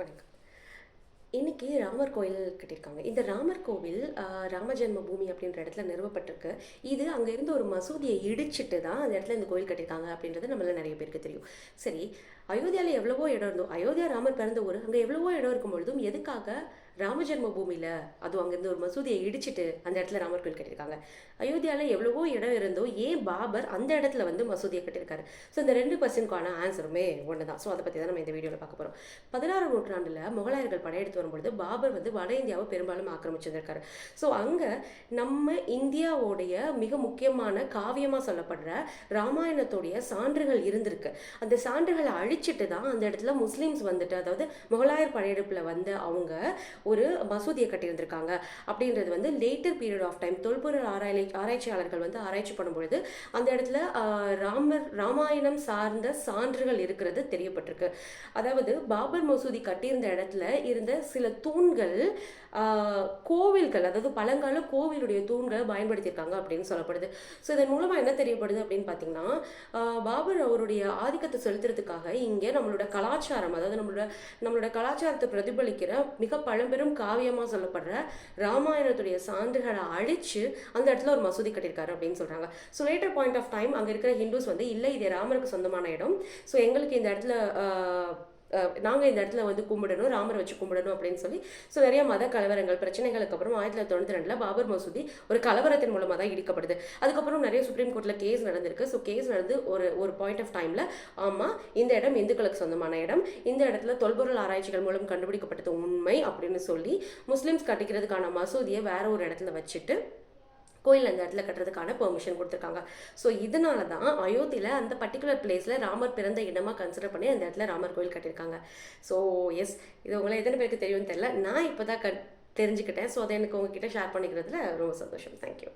வணக்கம். இன்னைக்கு ராமர் கோயில் கட்டியிருக்காங்க. இந்த ராமர் கோவில் ராமஜென்ம பூமி அப்படின்ற இடத்துல நிறுவப்பட்டிருக்கு. இது அங்கே இருந்து ஒரு மசூதியை இடிச்சிட்டு தான் அந்த இடத்துல இந்த கோயில் கட்டியிருக்காங்க அப்படின்றது நம்மள நிறைய பேருக்கு தெரியும். சரி அயோத்தியாவில் எவ்வளவோ இடம் இருந்தோம் அயோத்தியா ராமர் பிறந்த ஊர் அங்கே எவ்வளவோ இடம் இருக்கும் பொழுதும் எதுக்காக ராமஜென்ம பூமியில் அதுவும் அங்கேருந்து ஒரு மசூதியை இடிச்சிட்டு அந்த இடத்துல ராமர் கோயில் கட்டியிருக்காங்க. அயோத்தியாவில் எவ்வளவோ இடம் இருந்தோ ஏன் பாபர் அந்த இடத்துல வந்து மசூதியை கட்டியிருக்காரு? ஸோ இந்த ரெண்டு கொஸ்டினுக்கான ஆன்சருமே ஒன்று தான் ஸோ அதை பற்றி தான் நம்ம இந்த வீடியோவில் பார்க்க போகிறோம் பதினாறாம் நூற்றாண்டில் முகலாயர்கள் படையெடுத்து வரும்பொழுது பாபர் வந்து வட இந்தியாவை பெரும்பாலும் ஆக்கிரமிச்சிருந்திருக்காரு. ஸோ அங்கே நம்ம இந்தியாவோடைய மிக முக்கியமான காவியமாக சொல்லப்படுற ராமாயணத்துடைய சான்றுகள் இருந்திருக்கு. அந்த சான்றுகளை அழிச்சிட்டு தான் அந்த இடத்துல முஸ்லீம்ஸ் வந்துட்டு அதாவது முகலாயர் படையெடுப்பில் வந்து அவங்க ஒரு மசூதியை கட்டியிருந்திருக்காங்க. அப்படின்றது வந்து லேட்டர் பீரியட் ஆஃப் டைம் தொல்பொருள் ஆராய் ஆராய்ச்சியாளர்கள் வந்து ஆராய்ச்சி பண்ணும்பொழுது அந்த இடத்துல ராமர் ராமாயணம் சார்ந்த சான்றுகள் இருக்கிறது தெரியப்பட்டிருக்கு. அதாவது பாபர் மசூதி கட்டியிருந்த இடத்துல இருந்த சில தூண்கள் கோவில்கள் அதாவது பழங்கால கோவிலுடைய தூண்களை பயன்படுத்தியிருக்காங்க அப்படின்னு சொல்லப்படுது. ஸோ இதன் மூலமாக என்ன தெரியப்படுது அப்படின்னு பார்த்தீங்கன்னா பாபர் அவருடைய ஆதிக்கத்தை செலுத்துறதுக்காக இங்கே நம்மளோட கலாச்சாரம் அதாவது நம்மளோட நம்மளோட கலாச்சாரத்தை பிரதிபலிக்கிற மிக பழம்பெரும் காவியமாக சொல்லப்படுற ராமாயணத்துடைய சான்றுகளை அழிச்சு அந்த இடத்துல ஒரு மசூதி கட்டியிருக்காரு அப்படின்னு சொல்றாங்க. So later point of time அங்கே இருக்கிற ஹிந்துஸ் வந்து இல்லை இது ராமருக்கு சொந்தமான இடம். ஸோ எங்களுக்கு இந்த இடத்துல நாங்கள் இந்த இடத்துல வந்து கும்பிடணும் ராமரை வச்சு கும்பிடணும் அப்படின்னு சொல்லி. ஸோ நிறைய மத கலவரங்கள் பிரச்சனைகளுக்கு அப்புறம் ஆயிரத்தி தொள்ளாயிரத்தி தொண்ணூற்றி ரெண்டில் பாபர் மசூதி ஒரு கலவரத்தின் மூலமாக தான் இடிக்கப்படுது. அதுக்கப்புறம் நிறைய சுப்ரீம் கோர்ட்டில் கேஸ் நடந்திருக்கு. ஸோ கேஸ் நடந்து ஒரு ஒரு பாயிண்ட் ஆஃப் டைமில் ஆமாம் இந்த இடம் இந்துக்களுக்கு சொந்தமான இடம். இந்த இடத்துல தொல்பொருள் ஆராய்ச்சிகள் மூலம் கண்டுபிடிக்கப்பட்டது உண்மை அப்படின்னு சொல்லி முஸ்லீம்ஸ் கட்டிக்கிறதுக்கான மசூதியை வேற ஒரு இடத்துல வச்சுட்டு கோயில் அந்த இடத்துல கட்டுறதுக்கான பெர்மிஷன் கொடுத்துருக்காங்க. ஸோ இதனால தான் அயோத்தியில் அந்த பர்டிகுலர் பிளேஸில் ராமர் பிறந்த இடமாக கன்சிடர் பண்ணி அந்த இடத்துல ராமர் கோயில் கட்டியிருக்காங்க. ஸோ எஸ் இது உங்களை எத்தனை பேருக்கு தெரியும்னு தெரியல. நான் இப்போ தான் க தெரிஞ்சுக்கிட்டேன். ஸோ அதை எனக்கு உங்ககிட்ட ஷேர் பண்ணிக்கிறதுல ரொம்ப சந்தோஷம். தேங்க்யூ